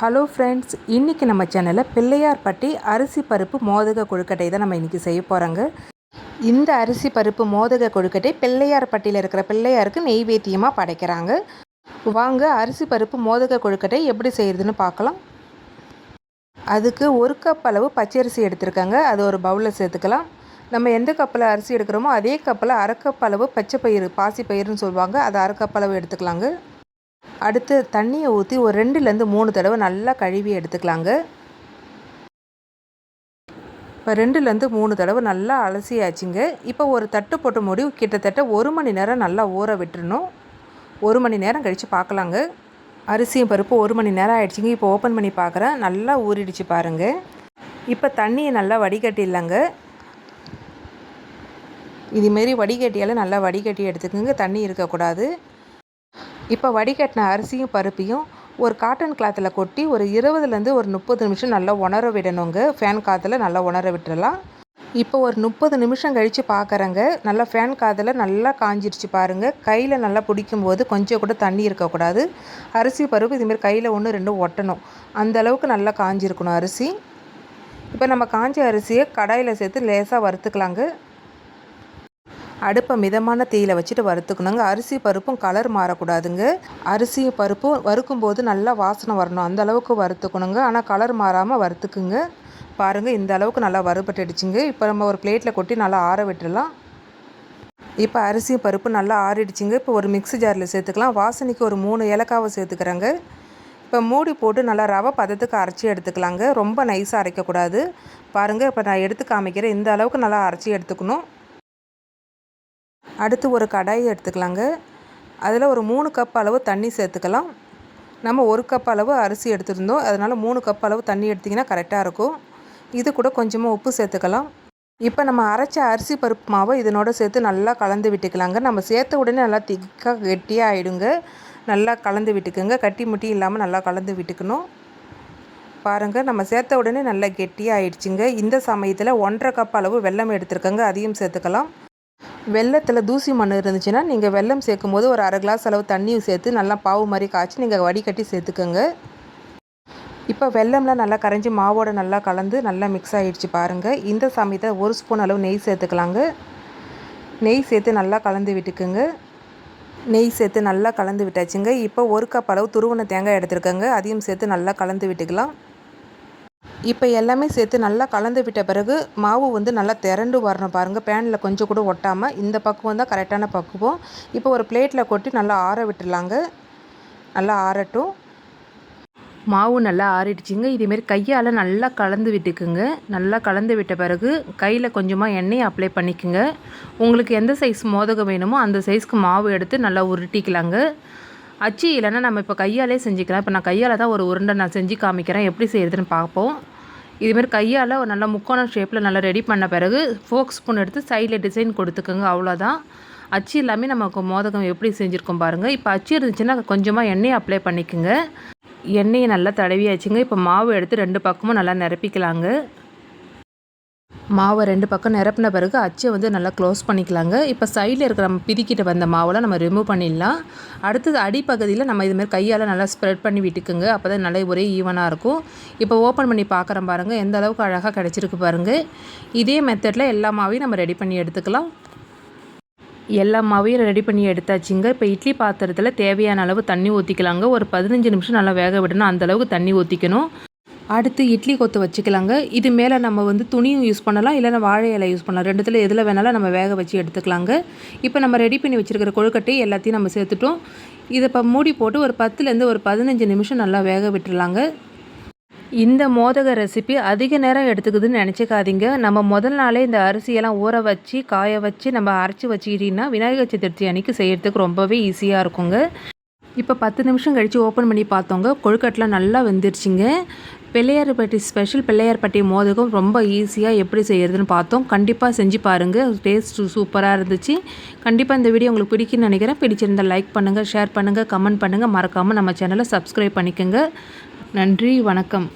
Hello friends இன்றைக்கி நம்ம சேனலில் பிள்ளையார்பட்டி அரிசி பருப்பு மோதக கொழுக்கட்டை தான் நம்ம இன்றைக்கி செய்ய போகிறோங்க இந்த அரிசி பருப்பு மோதக கொழுக்கட்டை பிள்ளையார்பட்டியில் இருக்கிற பிள்ளையாருக்கு நெய்வேத்தியமாக படைக்கிறாங்க. வாங்க அரிசி பருப்பு மோதக கொழுக்கட்டை எப்படி செய்கிறதுன்னு பார்க்கலாம். அதுக்கு ஒரு கப் அளவு பச்சரிசி எடுத்துருக்காங்க. அது ஒரு பவுலில் சேர்த்துக்கலாம். நம்ம எந்த கப்பில் அரிசி எடுக்கிறோமோ அதே கப்பில் அரை கப் அளவு பச்சை பயிறு பாசி பயிறுன்னு சொல்லுவாங்க. அதை அரை கப் அளவு எடுத்துக்கலாங்க. அடுத்து தண்ணியை ஊற்றி ஒரு ரெண்டுலேருந்து மூணு தடவை நல்லா கழுவி எடுத்துக்கலாங்க. இப்போ ரெண்டுலேருந்து மூணு தடவை நல்லா அலசியாச்சுங்க. இப்போ ஒரு தட்டு போட்டு மூடி கிட்டத்தட்ட ஒரு மணி நேரம் நல்லா ஊற விட்டுருணும் ஒரு மணி நேரம் கழித்து பார்க்கலாங்க. அரிசியும் பருப்பு ஒரு மணி நேரம் ஆகிடுச்சிங்க இப்போ ஓப்பன் பண்ணி பார்க்குறேன். நல்லா ஊறிடுச்சு பாருங்கள் இப்போ தண்ணியை நல்லா வடிகட்டிடலாங்க. இதுமாரி வடிகட்டியால் நல்லா வடிகட்டி எடுத்துக்கோங்க. தண்ணி இருக்கக்கூடாது. இப்போ வடிகட்டின அரிசியும் பருப்பையும் ஒரு காட்டன் கிளாத்தில் கொட்டி ஒரு இருபதுலேருந்து ஒரு முப்பது நிமிஷம் நல்லா உணர விடணுங்க. ஃபேன் காற்றுல நல்லா உணர விட்டுறலாம். இப்போ ஒரு முப்பது நிமிஷம் கழித்து பார்க்குறேங்க நல்லா ஃபேன் காதில் நல்லா காஞ்சிருச்சு பாருங்கள் கையில் நல்லா பிடிக்கும்போது கொஞ்சம் கூட தண்ணி இருக்கக்கூடாது. அரிசி பருப்பு இதுமாரி கையில் ஒன்று ரெண்டு ஒட்டணும். அந்த அளவுக்கு நல்லா காஞ்சிருக்கணும் அரிசி. இப்போ நம்ம காஞ்ச அரிசியை கடாயில் சேர்த்து லேசாக வறுத்துக்கலாங்க. அடுப்பை மிதமான தீயில் வச்சுட்டு வறுத்துக்கணுங்க. அரிசி பருப்பும் கலர் மாறக்கூடாதுங்க. அரிசி பருப்பும் வறுக்கும் போது நல்லா வாசனை வரணும். அந்த அளவுக்கு வறுத்துக்கணுங்க. ஆனால் கலர் மாறாமல் வறுத்துக்குங்க. பாருங்கள் இந்த அளவுக்கு நல்லா வறுபட்டுடுச்சுங்க. இப்போ நம்ம ஒரு பிளேட்டில் கொட்டி நல்லா ஆற விட்டுடலாம். இப்போ அரிசி பருப்பு நல்லா ஆறிடுச்சுங்க. இப்போ ஒரு மிக்ஸி ஜாரில் சேர்த்துக்கலாம். வாசனைக்கு ஒரு மூணு ஏலக்காவை சேர்த்துக்கிறேங்க. இப்போ மூடி போட்டு நல்லா ரவை பதத்துக்கு அரைச்சி எடுத்துக்கலாங்க. ரொம்ப நைஸாக அரைக்கக்கூடாது. பாருங்கள் இப்போ நான் எடுத்து காமிக்கிறேன். இந்த அளவுக்கு நல்லா அரைச்சி எடுத்துக்கணும். அடுத்து ஒரு கடாயை எடுத்துக்கலாங்க. அதில் ஒரு மூணு கப் அளவு தண்ணி சேர்த்துக்கலாம். நம்ம ஒரு கப் அளவு அரிசி எடுத்துருந்தோம். அதனால் மூணு கப் அளவு தண்ணி எடுத்திங்கன்னா கரெக்டாக இருக்கும். இது கூட கொஞ்சமாக உப்பு சேர்த்துக்கலாம். இப்போ நம்ம அரைச்ச அரிசி பருப்பு மாவை இதனோட சேர்த்து நல்லா கலந்து விட்டுக்கலாங்க. நம்ம சேர்த்த உடனே நல்லா திக்காக கெட்டியாக ஆகிடுங்க நல்லா கலந்து விட்டுக்குங்க. கட்டி முட்டி இல்லாமல் நல்லா கலந்து விட்டுக்கணும். பாருங்கள் நம்ம சேர்த்த உடனே நல்லா கெட்டியாக ஆயிடுச்சுங்க. இந்த சமயத்தில் ஒன்றரை கப் அளவு வெல்லம் எடுத்துருக்கங்க. அதையும் சேர்த்துக்கலாம். வெள்ளத்தில் தூசி மண் இருந்துச்சுன்னா நீங்கள் வெள்ளம் சேர்க்கும் போது ஒரு அரை கிளாஸ் அளவு தண்ணியும் சேர்த்து நல்லா பாவு மாதிரி காய்ச்சி நீங்கள் வடிகட்டி சேர்த்துக்கோங்க. இப்போ வெள்ளம்லாம் நல்லா கரைஞ்சி மாவோட நல்லா கலந்து நல்லா மிக்ஸ் ஆகிடுச்சு பாருங்கள் இந்த சமயத்தில் ஒரு ஸ்பூன் அளவு நெய் சேர்த்துக்கலாங்க. நெய் சேர்த்து நல்லா கலந்து விட்டுக்குங்க. நெய் சேர்த்து நல்லா கலந்து விட்டாச்சுங்க. இப்போ ஒரு கப் அளவு துருவன தேங்காய் எடுத்துருக்கோங்க. அதையும் சேர்த்து நல்லா கலந்து விட்டுக்கலாம். இப்போ எல்லாமே சேர்த்து நல்லா கலந்து விட்ட பிறகு மாவு வந்து நல்லா திரண்டு வரணும் பாருங்கள் பேனில் கொஞ்சம் கூட ஒட்டாமல் இந்த பக்குவம் தான் கரெக்டான பக்குவம். இப்போ ஒரு பிளேட்டில் கொட்டி நல்லா ஆற விட்டுடலாங்க. நல்லா ஆறட்டும். மாவு நல்லா ஆறிடுச்சிங்க. இதேமாரி கையால் நல்லா கலந்து விட்டுக்குங்க. நல்லா கலந்து விட்ட பிறகு கையில் கொஞ்சமாக எண்ணெய் அப்ளை பண்ணிக்கோங்க. உங்களுக்கு எந்த சைஸ் மோதகம் வேணுமோ அந்த சைஸ்க்கு மாவு எடுத்து நல்லா உருட்டிக்கலாங்க. அச்சு இல்லைன்னா நம்ம இப்போ கையாலே செஞ்சுக்கலாம். இப்போ நான் கையால் தான் ஒரு உருண்டை நான் செஞ்சு காமிக்கிறேன். எப்படி செய்கிறதுன்னு பார்ப்போம். இதுமாரி கையால் ஒரு நல்ல முக்கோணம் ஷேப்பில் நல்லா ரெடி பண்ண பிறகு ஃபோக் ஸ்பூன் எடுத்து சைடில் டிசைன் கொடுத்துக்கோங்க. அவ்வளோதான் அச்சு எல்லாமே நமக்கு மோதகம் எப்படி செஞ்சுருக்கோம் பாருங்கள் இப்போ அச்சு இருந்துச்சுன்னா கொஞ்சமாக எண்ணெயை அப்ளை பண்ணிக்கோங்க. எண்ணெயை நல்லா தடவியாச்சுங்க. இப்போ மாவு எடுத்து ரெண்டு பக்கமும் நல்லா நிரப்பிக்கலாங்க. மாவை ரெண்டு பக்கம் நிரப்பின பிறகு அச்சை வந்து நல்லா க்ளோஸ் பண்ணிக்கலாங்க. இப்போ சைடில் இருக்கிற நம்ம பிதிக்கிட்டு வந்த மாவெல்லாம் நம்ம ரிமூவ் பண்ணிடலாம். அடுத்தது அடிப்பகுதியில் நம்ம இதுமாரி கையால் நல்லா ஸ்ப்ரெட் பண்ணி விட்டுக்குங்க. அப்போ தான் நல்லா ஒரே ஈவனாக இருக்கும். இப்போ ஓப்பன் பண்ணி பார்க்குறோம் பாருங்கள் எந்த அளவுக்கு அழகாக கிடச்சிருக்கு பாருங்கள் இதே மெத்தடில் எல்லா மாவையும் நம்ம ரெடி பண்ணி எடுத்துக்கலாம். எல்லா மாவையும் ரெடி பண்ணி எடுத்தாச்சுங்க. இப்போ இட்லி பாத்திரத்தில் தேவையான அளவு தண்ணி ஊற்றிக்கலாங்க ஒரு பதினஞ்சு நிமிஷம் நல்லா வேக விடணும். அந்தளவுக்கு தண்ணி ஊற்றிக்கணும் அடுத்து இட்லி கொத்து வச்சுக்கலாங்க. இது மேலே நம்ம வந்து துணியும் யூஸ் பண்ணலாம் இல்லைனா வாழை இலை யூஸ் பண்ணலாம். ரெண்டுத்தில் எதில் வேணாலும் நம்ம வேக வச்சு எடுத்துக்கலாங்க. இப்போ நம்ம ரெடி பண்ணி வச்சுருக்கிற கொழுக்கட்டை எல்லாத்தையும் நம்ம சேர்த்துட்டோம். இதை இப்போ மூடி போட்டு ஒரு பத்துலேருந்து ஒரு பதினஞ்சு நிமிஷம் நல்லா வேக விட்டுருலாங்க இந்த மோதக ரெசிபி அதிக நேரம் எடுத்துக்குதுன்னு நினச்சிக்காதீங்க. நம்ம முதல் நாளே இந்த அரிசியெல்லாம் ஊற வச்சு காய வச்சு நம்ம அரைச்சி வச்சுக்கிட்டிங்கன்னா விநாயகர் சதுர்த்தி அன்றைக்கி செய்கிறதுக்கு ரொம்பவே ஈஸியாக இருக்குங்க. இப்போ பத்து நிமிஷம் கழித்து ஓப்பன் பண்ணி பார்த்தோங்க. கொழுக்கட்டெலாம் நல்லா வெந்துருச்சுங்க. பிள்ளையார்பட்டி ஸ்பெஷல் பிள்ளையார்பட்டி மோதகம் ரொம்ப ஈஸியாக எப்படி செய்கிறதுன்னு பார்த்தோம். கண்டிப்பாக செஞ்சு பாருங்கள் டேஸ்ட் சூப்பராக இருந்துச்சு. கண்டிப்பாக இந்த வீடியோ உங்களுக்கு பிடிக்குன்னு நினைக்கிறேன். பிடிச்சிருந்தால் லைக் பண்ணுங்கள் ஷேர் பண்ணுங்கள் கமெண்ட் பண்ணுங்கள் மறக்காமல் நம்ம சேனலை சப்ஸ்கிரைப் பண்ணிக்கோங்க. நன்றி வணக்கம்.